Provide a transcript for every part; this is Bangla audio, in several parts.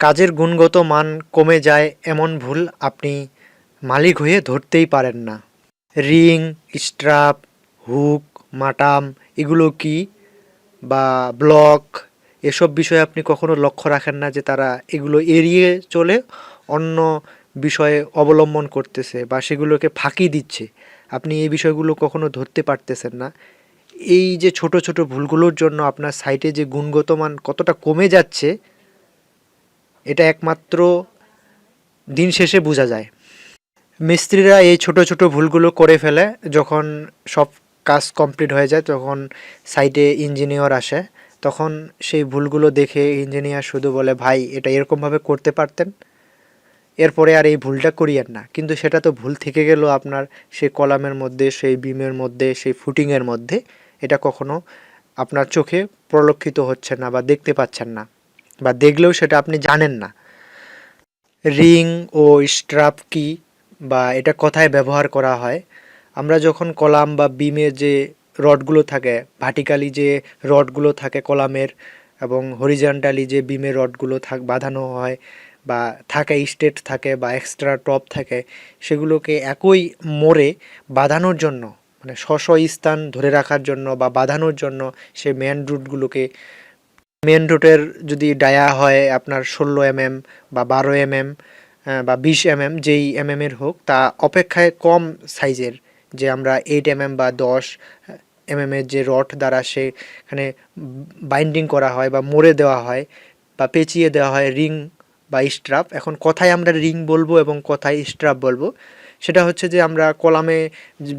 কাজের গুণগত মান কমে যায় এমন ভুল আপনি মালিক হয়ে ধরতেই পারেন না। রিং, স্ট্রাপ, হুক, মাটাম এগুলো কি বা ব্লক এসব বিষয়ে আপনি কখনো লক্ষ্য রাখেন না যে তারা এগুলো এড়িয়ে চলে অন্য বিষয়ে অবলম্বন করতেছে বা সেগুলোকে ফাঁকি দিচ্ছে। আপনি এই বিষয়গুলো কখনো ধরতে পারতেছেন না। এই যে ছোট ছোট ভুলগুলোর জন্য আপনার সাইটে যে গুণগত মান কতটা কমে যাচ্ছে এটা একমাত্র দিন শেষে বোঝা যায়। মিস্ত্রিরা এই ছোট ছোট ভুলগুলো করে ফেলে, যখন সব কাজ কমপ্লিট হয়ে যায় তখন সাইটে ইঞ্জিনিয়ার আসে, তখন সেই ভুলগুলো দেখে ইঞ্জিনিয়ার শুধু বলে, ভাই, এটা এরকমভাবে করতে পারতেন? এরপরে আর এই ভুলটা করিয়েন না। কিন্তু সেটা তো ভুল থেকে গেল আপনার সেই কলামের মধ্যে, সেই বিমের মধ্যে, সেই ফুটিংয়ের মধ্যে। এটা কখনো আপনার চোখে প্রলক্ষিত হচ্ছে না বা দেখতে পাচ্ছেন না। বা দেখলেও সেটা আপনি জানেন না। রিং ও স্ট্রাপ কি বা এটা কোথায় ব্যবহার করা হয়? আমরা যখন কলাম বা বিমের যে রডগুলো থাকে ভার্টিক্যালি যে রডগুলো থাকে কলামের এবং হরিজন্টালি যে বিমের রডগুলো থাক, বাঁধানো হয় বা থাকে, স্টেট থাকে বা এক্সট্রা টপ থাকে, সেগুলোকে একই মোড়ে বাঁধানোর জন্য মানে স্ব স্থান ধরে রাখার জন্য বা বাঁধানোর জন্য সে মেন রুটগুলোকে মেন রুটের যদি ডায়া হয় আপনার ষোলো এমএম বা বারো এমএম বা বিশ এমএম, যেই এমএম এর হোক, তা অপেক্ষায় কম সাইজের যে আমরা এইট এমএম বা দশ এমএম এর যে রড দ্বারা সেখানে বাইন্ডিং করা হয় বা মোড়ে দেওয়া হয় বা পেঁচিয়ে দেওয়া হয় রিং বা স্ট্রাপ। এখন কথায় আমরা রিং বলব এবং কথায় স্ট্রাপ বলব। সেটা হচ্ছে যে আমরা কলামে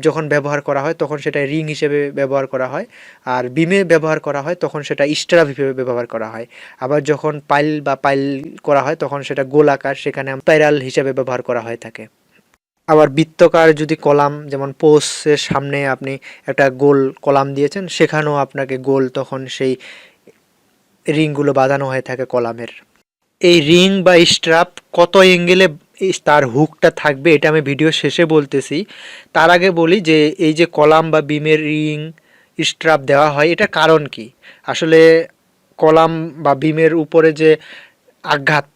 যখন ব্যবহার করা হয়, তখন সেটা রিং হিসেবে ব্যবহার করা হয়। আর বিমে ব্যবহার করা হয়, তখন সেটা স্ট্রাপ হিসেবে ব্যবহার করা হয়। আবার যখন পাইল বা পাইল করা হয়, তখন সেটা গোল আকার, সেখানে প্যারাল হিসেবে ব্যবহার করা হয়ে থাকে। আবার বৃত্তকার যদি কলাম, যেমন পোস্টের সামনে আপনি একটা গোল কলাম দিয়েছেন, সেখানেও আপনাকে গোল তখন সেই রিংগুলো বাঁধানো হয়ে থাকে কলামের। এই রিং বা স্ট্রাপ কত অ্যাঙ্গেলে তার হুকটা থাকবে, এটা আমি ভিডিও শেষে বলতেছি। তার আগে বলি যে, এই যে কলাম বা বিমের রিং স্ট্রাপ দেওয়া হয়, এটা কারণ কি? আসলে কলাম বা বিমের উপরে যে আঘাত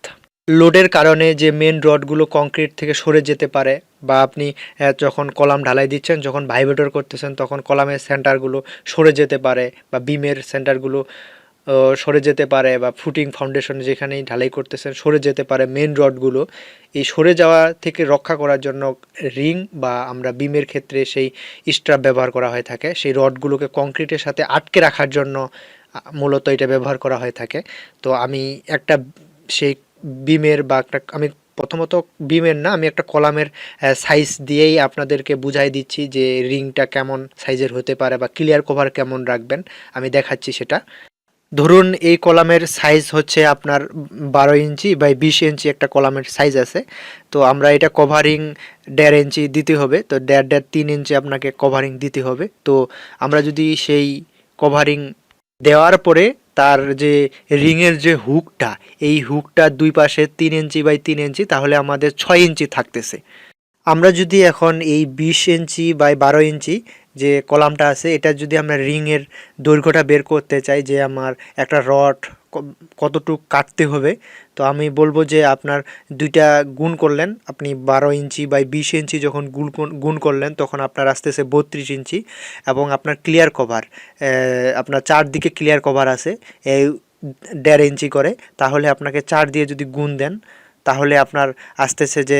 লোডের কারণে যে মেন রডগুলো কংক্রিট থেকে সরে যেতে পারে বা আপনি যখন কলাম ঢালাই দিচ্ছেন, যখন ভাইব্রেটর করতেছেন, তখন কলামের সেন্টারগুলো সরে যেতে পারে বা বিমের সেন্টারগুলো সরে যেতে পারে বা ফুটিং ফাউন্ডেশন যেখানেই ঢালাই করতেছেন, সরে যেতে পারে মেন রডগুলো এই সরে যাওয়া থেকে রক্ষা করার জন্য রিং বা আমরা বিমের ক্ষেত্রে সেই স্ট্রাপ ব্যবহার করা হয়ে থাকে। সেই রডগুলোকে কংক্রিটের সাথে আটকে রাখার জন্য মূলত এটা ব্যবহার করা হয়ে থাকে। তো আমি একটা সেই বিমের বা একটা, আমি প্রথমত বিমের না, আমি একটা কলামের সাইজ দিয়েই আপনাদেরকে বুঝাই দিচ্ছি যে রিংটা কেমন সাইজের হতে পারে বা ক্লিয়ার কভার কেমন রাখবেন। আমি দেখাচ্ছি সেটা। ধরুন এই কলামের সাইজ হচ্ছে আপনার বারো ইঞ্চি বা বিশ ইঞ্চি একটা কলামের সাইজ আছে। তো আমরা এটা কভারিং দেড় ইঞ্চি দিতে হবে। তো দেড় দেড় তিন ইঞ্চি আপনাকে কভারিং দিতে হবে। তো আমরা যদি সেই কভারিং দেওয়ার পরে তার যে রিংয়ের যে হুকটা এই হুকটা দুই পাশে তিন ইঞ্চি বাই তিন ইঞ্চি, তাহলে আমাদের ছয় ইঞ্চি থাকতেছে। আমরা যদি এখন এই বিশ ইঞ্চি বাই বারো ইঞ্চি যে কলামটা আছে, এটা যদি আমরা রিংয়ের দৈর্ঘ্যটা বের করতে চাই যে আমার একটা রড কতটুক কাটতে হবে, তো আমি বলব যে আপনার দুইটা গুণ করলেন, আপনি বারো ইঞ্চি বাই বিশ ইঞ্চি যখন গুণ গুণ করলেন, তখন আপনার আসতেছে বত্রিশ ইঞ্চি এবং আপনার ক্লিয়ার কভার আপনার চারদিকে ক্লিয়ার কভার আছে, এই দেড় ইঞ্চি করে, তাহলে আপনাকে চার দিয়ে যদি গুণ দেন, তাহলে আপনার আসতেছে যে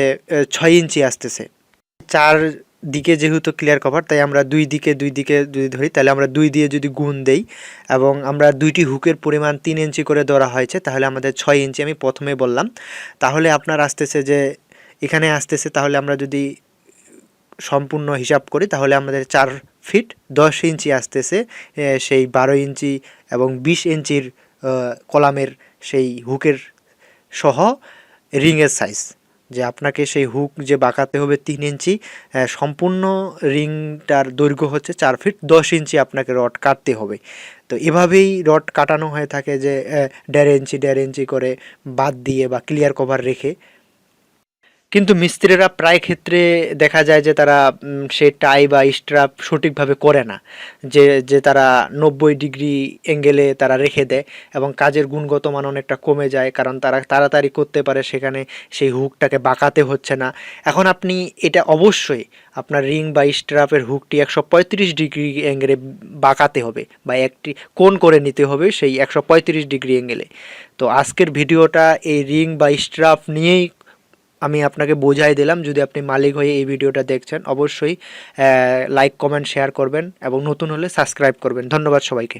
ছয় ইঞ্চি আসতেছে চার দিকে যেহেতু ক্লিয়ার কভার তাই আমরা দুই দিকে দুই দিকে যদি ধরি, তাহলে আমরা দুই দিয়ে যদি গুণ দেই এবং আমরা দুইটি হুকের পরিমাণ তিন ইঞ্চি করে ধরা হয়েছে, তাহলে আমাদের ছয় ইঞ্চি আমি প্রথমে বললাম। তাহলে আপনার আসতেছে যে, এখানে আসতেছে, তাহলে আমরা যদি সম্পূর্ণ হিসাব করি, তাহলে আমাদের চার ফিট দশ ইঞ্চি আসতেছে সেই বারো ইঞ্চি এবং বিশ ইঞ্চির কলামের সেই হুকের সহ রিংয়ের সাইজ যে আপনাকে সেই হুক যে বাঁকাতে হবে তিন ইঞ্চি সম্পূর্ণ রিংটার দৈর্ঘ্য হচ্ছে চার ফিট দশ ইঞ্চি আপনাকে রড কাটতে হবে। তো এভাবেই রড কাটানো হয়ে থাকে যে দেড় ইঞ্চি দেড় ইঞ্চি করে বাদ দিয়ে বা ক্লিয়ার কভার রেখে কিন্তু মিস্ত্রিরা প্রায় ক্ষেত্রে দেখা যায় যে তারা সে টাই বা স্ট্রাপ সঠিকভাবে করে না। যে যে তারা নব্বই ডিগ্রি অ্যাঙ্গেলে তারা রেখে দেয় এবং কাজের গুণগত মান অনেকটা কমে যায় কারণ তারা তাড়াতাড়ি করতে পারে, সেখানে সেই হুকটাকে বাঁকাতে হচ্ছে না। এখন আপনি এটা অবশ্যই আপনার রিং বা স্ট্রাপের হুকটি একশো পঁয়ত্রিশ ডিগ্রি অ্যাঙ্গেলে বাঁকাতে হবে বা একটি কোন করে নিতে হবে সেই একশো পঁয়ত্রিশ ডিগ্রি অ্যাঙ্গেলে তো আজকের ভিডিওটা এই রিং বা স্ট্রাপ নিয়েই আমি আপনাকে বোঝাই দিলাম, যদি আপনি মালিক হয়ে এই ভিডিওটা দেখছেন, অবশ্যই লাইক কমেন্ট শেয়ার করবেন এবং নতুন হলে সাবস্ক্রাইব করবেন। ধন্যবাদ সবাইকে।